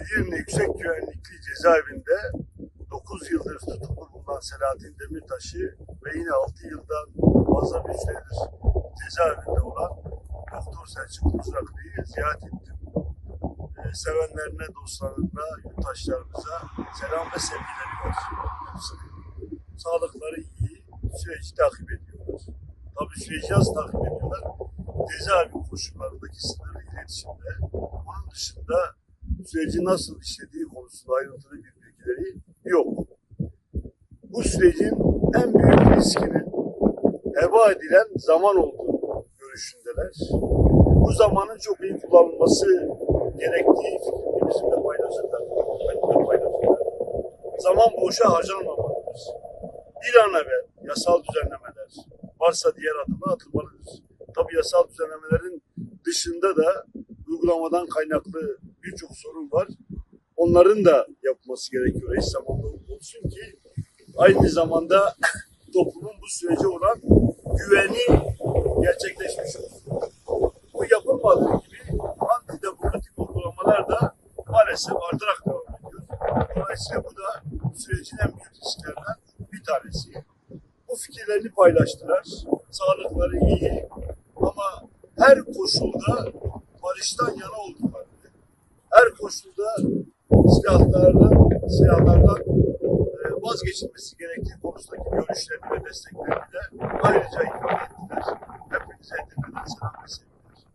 Edirne Yüksek Güvenlikli Cezaevinde 9 yıldır tutuklu bulunan Selahattin Demirtaş'ı ve yine 6 yıldan fazla bir süredir cezaevinde olan Doktor Selçuk Muzraklı'yı ziyaret ettim. Ee, sevenlerine, dostlarına, yurttaşlarımıza selam ve sevgileri var. Hepsine. Sağlıkları iyi, süreci takip ediyorlar. Tabii süreci nasıl takip ediyorlar? Cezaevi koşullarındaki sınırlı iletişimde. Bunun dışında süreci nasıl işlediği konusunda ayrıntılı bir bilgileri yok. Bu sürecin en büyük riskinin heba edilen zaman olduğu görüşündeler. Bu zamanın çok iyi kullanılması gerektiği fikrini bizimle paylaşırlar. Zaman boşa harcanmamalıdır. Bir an evvel yasal düzenlemeler varsa diğer adımlar atılmalıdır. Tabii yasal düzenlemelerin dışında da uygulamadan kaynaklı birçok sorun var. Onların da yapması gerekiyor eş zamanlı olsun ki aynı zamanda toplumun bu sürece olan güveni gerçekleşmiş olsun. Bu yapılmadığı gibi antidemokratik uygulamalar da maalesef artarak devam ediyor. Dolayısıyla bu da sürecin en büyük risklerinden bir tanesi. Bu fikirlerini paylaştılar. Sağlıkları iyi ama her koşulda barıştan yana olduklarını, her koşulda silahlardan, silahlardan e, vazgeçilmesi gerektiği konusundaki görüşlerini ve desteklerini de ayrıca ifade